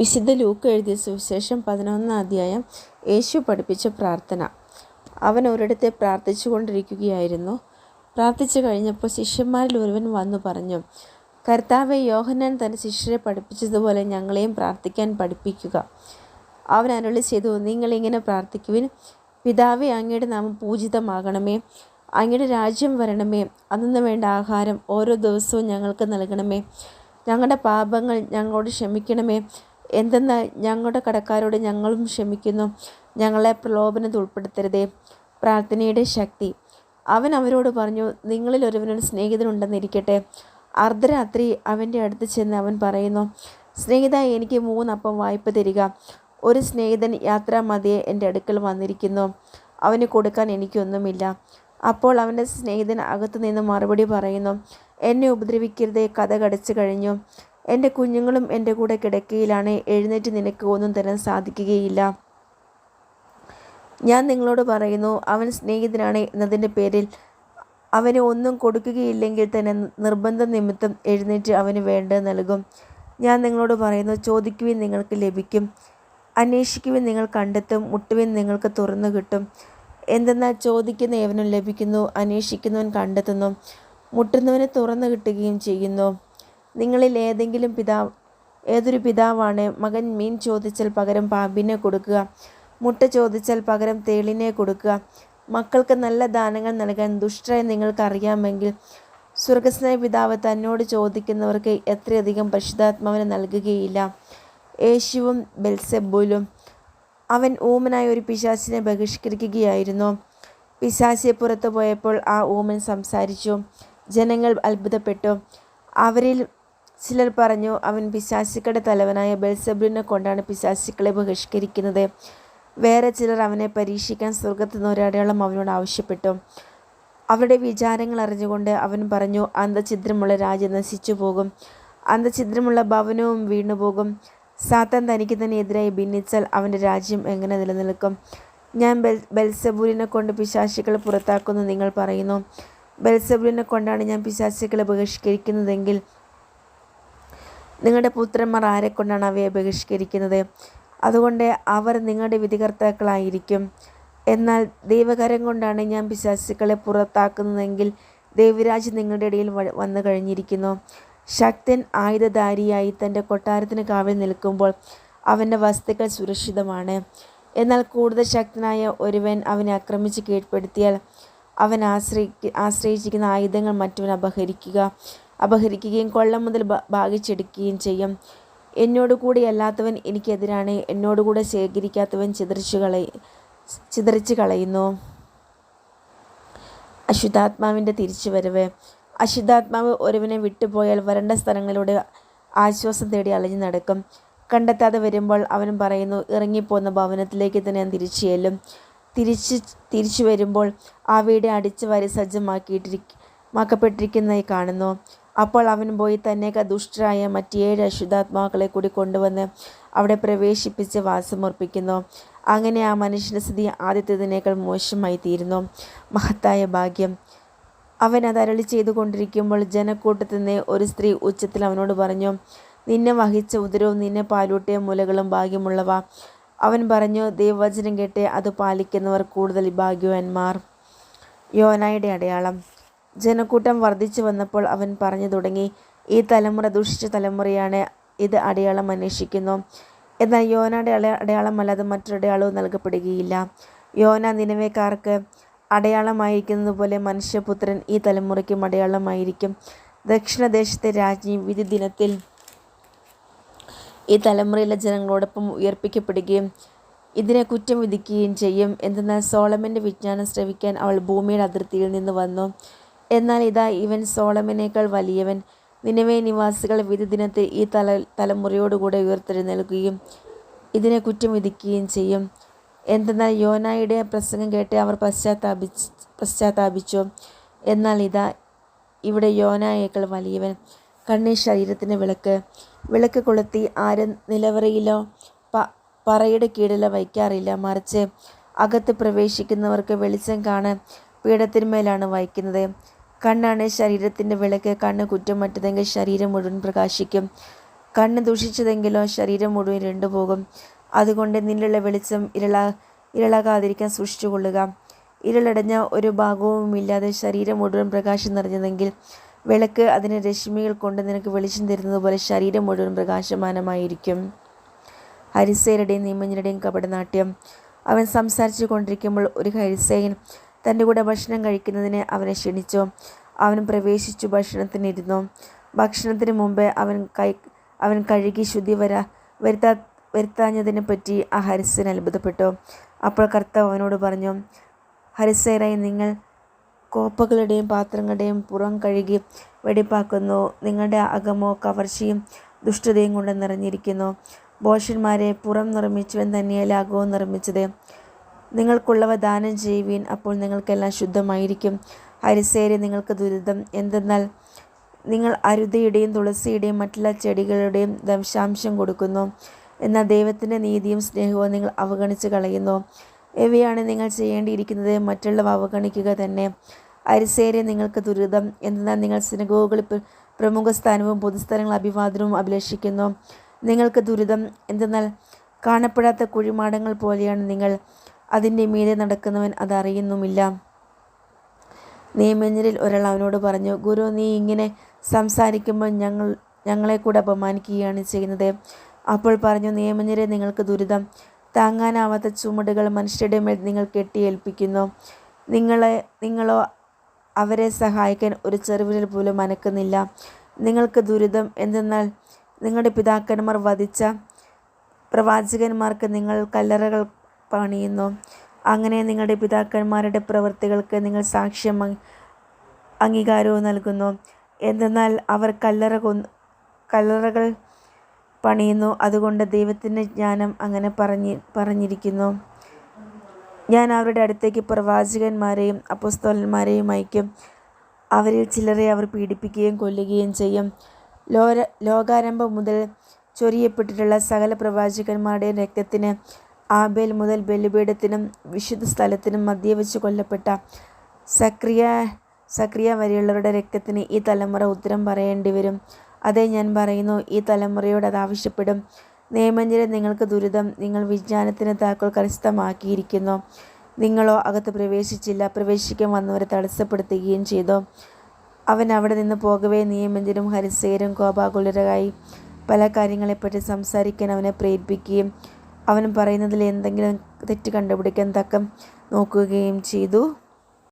വിശുദ്ധ ലൂക്ക് എഴുതിയ സുവിശേഷം പതിനൊന്നാം അധ്യായം യേശു പഠിപ്പിച്ച പ്രാർത്ഥന. അവൻ ഒരിടത്തെ പ്രാർത്ഥിച്ചു കൊണ്ടിരിക്കുകയായിരുന്നു. പ്രാർത്ഥിച്ചു കഴിഞ്ഞപ്പോൾ ശിഷ്യന്മാരിൽ ഒരുവൻ വന്നു പറഞ്ഞു കർത്താവെ യോഹന്നാൻ തന്റെ ശിഷ്യരെ പഠിപ്പിച്ചതുപോലെ ഞങ്ങളെയും പ്രാർത്ഥിക്കാൻ പഠിപ്പിക്കുക. അവൻ അരുളി ചെയ്തു നിങ്ങളിങ്ങനെ പ്രാർത്ഥിക്കുവിൻ. പിതാവെ അങ്ങയുടെ നാമം പൂജിതമാകണമേ. അങ്ങയുടെ രാജ്യം വരണമേ. അന്നു വേണ്ട ആഹാരം ഓരോ ദിവസവും ഞങ്ങൾക്ക് നൽകണമേ. ഞങ്ങളുടെ പാപങ്ങൾ ഞങ്ങളോട് ക്ഷമിക്കണമേ. എന്തെന്നാൽ ഞങ്ങളുടെ കടക്കാരോട് ഞങ്ങളും ക്ഷമിക്കുന്നു. ഞങ്ങളെ പ്രലോഭനത്തിൽ ഉൾപ്പെടുത്തരുതേ. പ്രാർത്ഥനയുടെ ശക്തി. അവൻ അവരോട് പറഞ്ഞു നിങ്ങളിൽ ഒരുവനൊരു സ്നേഹിതനുണ്ടെന്നിരിക്കട്ടെ അർദ്ധരാത്രി അവന്റെ അടുത്ത് ചെന്ന് അവൻ പറയുന്നു സ്നേഹിത എനിക്ക് മൂന്നപ്പം വായ്പ തരിക. ഒരു സ്നേഹിതൻ യാത്രാമതിയെ എന്റെ അടുക്കൽ വന്നിരിക്കുന്നു. അവന് കൊടുക്കാൻ എനിക്കൊന്നുമില്ല. അപ്പോൾ അവന്റെ സ്നേഹിതൻ അകത്തു നിന്ന് മറുപടി പറയുന്നു എന്നെ ഉപദ്രവിക്കരുതേ. കഥ കടിച്ചു കഴിഞ്ഞു. എന്റെ കുഞ്ഞുങ്ങളും എന്റെ കൂടെ കിടക്കയിലാണ്. എഴുന്നേറ്റ് നിനക്ക് ഒന്നും തരാൻ സാധിക്കുകയില്ല. ഞാൻ നിങ്ങളോട് പറയുന്നു അവൻ സ്നേഹിതനാണ് എന്നതിന്റെ പേരിൽ അവന് ഒന്നും കൊടുക്കുകയില്ലെങ്കിൽ തന്നെ നിർബന്ധ നിമിത്തം എഴുന്നേറ്റ് അവന് വേണ്ടത് നൽകും. ഞാൻ നിങ്ങളോട് പറയുന്നു ചോദിക്കുവിൻ നിങ്ങൾക്ക് ലഭിക്കും. അന്വേഷിക്കുവിൻ നിങ്ങൾ കണ്ടെത്തും. മുട്ടുവിൻ നിങ്ങൾക്ക് തുറന്നു കിട്ടും. എന്തെന്നാൽ ചോദിക്കുന്ന ഏവനും ലഭിക്കുന്നു അന്വേഷിക്കുന്നവൻ കണ്ടെത്തുന്നു. മുട്ടുന്നവന് തുറന്നു കിട്ടുകയും ചെയ്യുന്നു. നിങ്ങളിൽ ഏതെങ്കിലും പിതാവ് ഏതൊരു പിതാവാണ് മകൻ മീൻ ചോദിച്ചാൽ പകരം പാമ്പിനെ കൊടുക്കുക മുട്ട ചോദിച്ചാൽ പകരം തേളിനെ കൊടുക്കുക? മക്കൾക്ക് നല്ല ദാനങ്ങൾ നൽകാൻ ദുഷ്ടരെ നിങ്ങൾക്കറിയാമെങ്കിൽ സ്വർഗസ്നേഹ പിതാവ് തന്നോട് ചോദിക്കുന്നവർക്ക് എത്രയധികം പരിശുദ്ധാത്മാവിനെ നൽകുകയില്ല. യേശുവും ബെൽസെബൂലും അവൻ ഊമനായ ഒരു പിശാസിനെ ബഹിഷ്കരിക്കുകയായിരുന്നു. പിശാസിയെ പുറത്തു പോയപ്പോൾ ആ ഊമൻ സംസാരിച്ചു. ജനങ്ങൾ അത്ഭുതപ്പെട്ടു. അവരിൽ ചിലർ പറഞ്ഞു അവൻ പിശാചിക്കളുടെ തലവനായ ബെൽസബുലിനെ കൊണ്ടാണ് പിശാചിക്കളെ ബഹിഷ്കരിക്കുന്നത്. വേറെ ചിലർ അവനെ പരീക്ഷിക്കാൻ സ്വർഗത്തു നിന്ന് ഒരടയാളം അവനോട് ആവശ്യപ്പെട്ടു. അവരുടെ വിചാരങ്ങൾ അറിഞ്ഞുകൊണ്ട് അവൻ പറഞ്ഞു അന്ധഛിദ്രമുള്ള രാജ്യം നശിച്ചു പോകും അന്ധഛിദ്രമുള്ള ഭവനവും വീണുപോകും. സാത്താൻ തനിക്ക് തന്നെ എതിരായി ഭിന്നിച്ചാൽ അവന്റെ രാജ്യം എങ്ങനെ നിലനിൽക്കും? ഞാൻ ബെൽ ബെൽസബൂലിനെ കൊണ്ട് പിശാചികളെ പുറത്താക്കുന്നു നിങ്ങൾ പറയുന്നു. ബെൽസബൂലിനെ കൊണ്ടാണ് ഞാൻ പിശാശികളെ ബഹിഷ്കരിക്കുന്നതെങ്കിൽ നിങ്ങളുടെ പുത്രന്മാർ ആരെക്കൊണ്ടാണ് അവയെ ബഹിഷ്കരിക്കുന്നത്? അതുകൊണ്ട് അവർ നിങ്ങളുടെ വിധികർത്താക്കളായിരിക്കും. എന്നാൽ ദൈവകരം കൊണ്ടാണ് ഞാൻ പിശാസുക്കളെ പുറത്താക്കുന്നതെങ്കിൽ ദൈവരാജ് നിങ്ങളുടെ ഇടയിൽ വന്നു കഴിഞ്ഞിരിക്കുന്നു. ശക്തൻ ആയുധധാരിയായി തന്റെ കൊട്ടാരത്തിന് കാവിൽ നിൽക്കുമ്പോൾ അവന്റെ വസ്തുക്കൾ സുരക്ഷിതമാണ്. എന്നാൽ കൂടുതൽ ശക്തനായ ഒരുവൻ അവനെ ആക്രമിച്ച് കീഴ്പ്പെടുത്തിയാൽ അവൻ ആശ്രയിക്ക ആശ്രയിച്ചിരിക്കുന്ന ആയുധങ്ങൾ മറ്റവൻ അപഹരിക്കുക. അപഹരിക്കുകയും കൊള്ളം മുതൽ ഭാഗിച്ചെടുക്കുകയും ചെയ്യും. എന്നോട് കൂടി അല്ലാത്തവൻ എനിക്കെതിരാണ്. എന്നോട് കൂടെ ശേഖരിക്കാത്തവൻ ചിതറിച്ചു കളയ ചിതറിച്ച് കളയുന്നു. അശുദ്ധാത്മാവിന്റെ തിരിച്ചുവരവ്. അശുദ്ധാത്മാവ് ഒരുവനെ വിട്ടുപോയാൽ വരണ്ട സ്ഥലങ്ങളിലൂടെ ആശ്വാസം തേടി അലഞ്ഞു നടക്കും. കണ്ടെത്താതെ വരുമ്പോൾ അവൻ പറയുന്നു ഇറങ്ങിപ്പോന്ന ഭവനത്തിലേക്ക് തന്നെ ഞാൻ തിരിച്ചു ചെല്ലും. തിരിച്ച് തിരിച്ചു വരുമ്പോൾ ആ വീട് അടിച്ചു വാരി സജ്ജമാക്കിയിട്ടിരിക്കപ്പെട്ടിരിക്കുന്നതായി കാണുന്നു. അപ്പോൾ അവൻ പോയി തന്നെ ദുഷ്ടരായ മറ്റേഴ് അശുദ്ധാത്മാക്കളെ കൂടി കൊണ്ടുവന്ന് അവിടെ പ്രവേശിപ്പിച്ച് വാസമർപ്പിക്കുന്നു അങ്ങനെ ആ മനുഷ്യന്റെ സ്ഥിതി ആദ്യത്തേതിനേക്കാൾ മോശമായി തീരുന്നു മഹത്തായ ഭാഗ്യം. അവൻ അത് അരളി ചെയ്തുകൊണ്ടിരിക്കുമ്പോൾ ജനക്കൂട്ടത്തിൽ നിന്ന് ഒരു സ്ത്രീ ഉച്ചത്തിൽ അവനോട് പറഞ്ഞു നിന്നെ വഹിച്ച ഉദരവും നിന്നെ പാലൂട്ടിയ മുലകളും ഭാഗ്യമുള്ളവ. അവൻ പറഞ്ഞു ദൈവവചനം കേട്ട് അത് പാലിക്കുന്നവർ കൂടുതൽ ഭാഗ്യവാന്മാർ. യോനായുടെ അടയാളം. ജനക്കൂട്ടം വർദ്ധിച്ചു വന്നപ്പോൾ അവൻ പറഞ്ഞു തുടങ്ങി ഈ തലമുറ ദുഷിച്ച തലമുറയാണ് ഇത് അടയാളം അന്വേഷിക്കുന്നു. എന്നാൽ യോനയുടെ അട അടയാളമല്ലാതെ മറ്റൊരടയാളവും നൽകപ്പെടുകയില്ല. യോന നിലവേക്കാർക്ക് അടയാളമായിരിക്കുന്നത് പോലെ മനുഷ്യപുത്രൻ ഈ തലമുറയ്ക്കും അടയാളമായിരിക്കും. ദക്ഷിണദേശത്തെ രാജ്ഞി വിധി ദിനത്തിൽ ഈ തലമുറയിലെ ജനങ്ങളോടൊപ്പം ഉയർപ്പിക്കപ്പെടുകയും ഇതിനെ കുറ്റം വിധിക്കുകയും ചെയ്യും. എന്തെന്നാൽ സോളമന്റെ വിജ്ഞാനം ശ്രവിക്കാൻ അവൾ ഭൂമിയുടെ അതിർത്തിയിൽ നിന്ന് വന്നു. എന്നാൽ ഇതാ ഇവൻ സോളമനേക്കാൾ വലിയവൻ. നിലവേ നിവാസികൾ വിധി ദിനത്തിൽ ഈ തല തലമുറയോടുകൂടെ ഉയർത്തെഴുന്നേൽക്കുകയും ഇതിനെ കുറ്റം വിധിക്കുകയും ചെയ്യും. എന്തെന്നാൽ യോനായുടെ പ്രസംഗം കേട്ട് അവർ പശ്ചാത്താപിച്ച് പശ്ചാത്താപിച്ചു. എന്നാൽ ഇതാ ഇവിടെ യോനായേക്കാൾ വലിയവൻ. കണ്ണി ശരീരത്തിന് വിളക്ക്. വിളക്ക് കൊളുത്തി ആരും നിലവറയിലോ പ പറയുടെ കീഴിലോ വയ്ക്കാറില്ല. മറിച്ച് അകത്ത് പ്രവേശിക്കുന്നവർക്ക് വെളിച്ചം കാണാൻ പീഠത്തിന്മേലാണ് വയ്ക്കുന്നത്. കണ്ണാണ് ശരീരത്തിന്റെ വിളക്ക്. കണ്ണ് കുറ്റമറ്റതെങ്കിൽ ശരീരം മുഴുവൻ പ്രകാശിക്കും. കണ്ണ് ദൂഷിച്ചതെങ്കിലോ ശരീരം മുഴുവൻ ഇരുണ്ടുപോകും. അതുകൊണ്ട് നിന്നുള്ള വെളിച്ചം ഇരള ഇരളാകാതിരിക്കാൻ സൂക്ഷിച്ചുകൊള്ളുക. ഇരുളടഞ്ഞ ഒരു ഭാഗവുമില്ലാതെ ശരീരം മുഴുവൻ പ്രകാശം നിറഞ്ഞതെങ്കിൽ വിളക്ക് അതിന് രശ്മികൾ കൊണ്ട് നിനക്ക് വെളിച്ചം തരുന്നതുപോലെ ശരീരം മുഴുവൻ പ്രകാശമാനമായിരിക്കും. ഹരിസേരുടെയും നിയമജ്ഞരുടെയും കപടനാട്യം. അവൻ സംസാരിച്ചു കൊണ്ടിരിക്കുമ്പോൾ ഒരു ഹരിസേയൻ തന്റെ കൂടെ ഭക്ഷണം കഴിക്കുന്നതിന് അവനെ ക്ഷണിച്ചു. അവൻ പ്രവേശിച്ചു ഭക്ഷണത്തിനിരുന്നു. ഭക്ഷണത്തിന് മുമ്പേ അവൻ കൈ അവൻ കഴുകി ശുദ്ധി വരാ വരുത്താ വരുത്താഞ്ഞതിനെ പറ്റി ആ ഹരിസൻ അത്ഭുതപ്പെട്ടു. അപ്പോൾ കർത്താവ് അവനോട് പറഞ്ഞു ഹരിസേരായി നിങ്ങൾ കോപ്പകളുടെയും പാത്രങ്ങളുടെയും പുറം കഴുകി വെടിപ്പാക്കുന്നു. നിങ്ങളുടെ അകമോ കവർച്ചയും ദുഷ്ടതയും കൊണ്ട് നിറഞ്ഞിരിക്കുന്നു. ബോഷന്മാരെ പുറം നിർമ്മിച്ചവൻ തന്നെയല്ല അകവും നിർമ്മിച്ചത്? നിങ്ങൾക്കുള്ളവ ദാനം ചെയ്യുവീൻ. അപ്പോൾ നിങ്ങൾക്കെല്ലാം ശുദ്ധമായിരിക്കും. അരിസേരെ നിങ്ങൾക്ക് ദുരിതം. എന്തെന്നാൽ നിങ്ങൾ അരുതയുടെയും തുളസിയുടെയും മറ്റുള്ള ചെടികളുടെയും ദംശാംശം കൊടുക്കുന്നു. എന്നാൽ ദൈവത്തിന്റെ നീതിയും സ്നേഹവും നിങ്ങൾ അവഗണിച്ച് കളയുന്നു. എവയാണ് നിങ്ങൾ ചെയ്യേണ്ടിയിരിക്കുന്നത്. മറ്റുള്ളവ അവഗണിക്കുക തന്നെ. അരിസേരെ നിങ്ങൾക്ക് ദുരിതം. എന്നാൽ നിങ്ങൾ സിനഗോഗുകളിൽ പ്രമുഖ സ്ഥാനവും പൊതുസ്ഥലങ്ങൾ അഭിവാദനവും അഭിലഷിക്കുന്നു. നിങ്ങൾക്ക് ദുരിതം. എന്തെന്നാൽ കാണപ്പെടാത്ത കുഴിമാടങ്ങൾ പോലെയാണ് നിങ്ങൾ അതിന്റെ മീതെ നടക്കുന്നവൻ അതറിയുന്നുമില്ല. നിയമജ്ഞരിൽ ഒരാൾ അവനോട് പറഞ്ഞു ഗുരു നീ ഇങ്ങനെ സംസാരിക്കുമ്പോൾ ഞങ്ങൾ ഞങ്ങളെ കൂടെ അപമാനിക്കുകയാണ് ചെയ്യുന്നത്. അപ്പോൾ പറഞ്ഞു നിയമജ്ഞരെ നിങ്ങൾക്ക് ദുരിതം. താങ്ങാനാവാത്ത ചുമടുകൾ മനുഷ്യരുടെ മേൽ നിങ്ങൾ കെട്ടിയേൽപ്പിക്കുന്നു. നിങ്ങളെ നിങ്ങളോ അവരെ സഹായിക്കാൻ ഒരു ചെറുവിരൽ പോലും അനക്കുന്നില്ല. നിങ്ങൾക്ക് ദുരിതം എന്തെന്നാൽ നിങ്ങളുടെ പിതാക്കന്മാർ വധിച്ച പ്രവാചകന്മാർക്ക് നിങ്ങൾ കല്ലറകൾ പണിയുന്നു. അങ്ങനെ നിങ്ങളുടെ പിതാക്കന്മാരുടെ പ്രവൃത്തികൾക്ക് നിങ്ങൾ സാക്ഷ്യം അംഗീകാരവും നൽകുന്നു. എന്തെന്നാൽ അവർ കല്ലറ കൊന്ന് കല്ലറകൾ പണിയുന്നു. അതുകൊണ്ട് ദൈവത്തിന്റെ ജ്ഞാനം അങ്ങനെ പറഞ്ഞി പറഞ്ഞിരിക്കുന്നു. ഞാൻ അവരുടെ അടുത്തേക്ക് പ്രവാചകന്മാരെയും അപ്പസ്തോലന്മാരെയും അയക്കും. അവരിൽ ചിലരെ അവർ പീഡിപ്പിക്കുകയും കൊല്ലുകയും ചെയ്യും. ലോര ലോകാരംഭം മുതൽ ചൊരിയപ്പെട്ടിട്ടുള്ള സകല പ്രവാചകന്മാരുടെയും രക്തത്തിന് ആബേൽ മുതൽ ബലിപീഠത്തിനും വിശുദ്ധ സ്ഥലത്തിനും മധ്യ വെച്ച് കൊല്ലപ്പെട്ട സക്രിയ സക്രിയ വരെയുള്ളവരുടെ രക്തത്തിന് ഈ തലമുറ ഉത്തരം പറയേണ്ടി വരും. അതേ ഞാൻ പറയുന്നു ഈ തലമുറയോട് അത് ആവശ്യപ്പെടും. നിയമഞ്ചരെ നിങ്ങൾക്ക് ദുരിതം നിങ്ങൾ വിജ്ഞാനത്തിന് താക്കോൽ കരസ്ഥമാക്കിയിരിക്കുന്നു. നിങ്ങളോ അകത്ത് പ്രവേശിച്ചില്ല പ്രവേശിക്കാൻ വന്നവരെ തടസ്സപ്പെടുത്തുകയും ചെയ്തു. അവൻ അവിടെ നിന്ന് പോകവേ നിയമഞ്ചരും ഹരിസേരും കോപാകുലരായി പല കാര്യങ്ങളെപ്പറ്റി സംസാരിക്കാൻ അവനെ പ്രേരിപ്പിക്കുകയും അവൻ പറയുന്നതിൽ എന്തെങ്കിലും തെറ്റ് കണ്ടുപിടിക്കാൻ തക്കം നോക്കുകയും ചെയ്തു.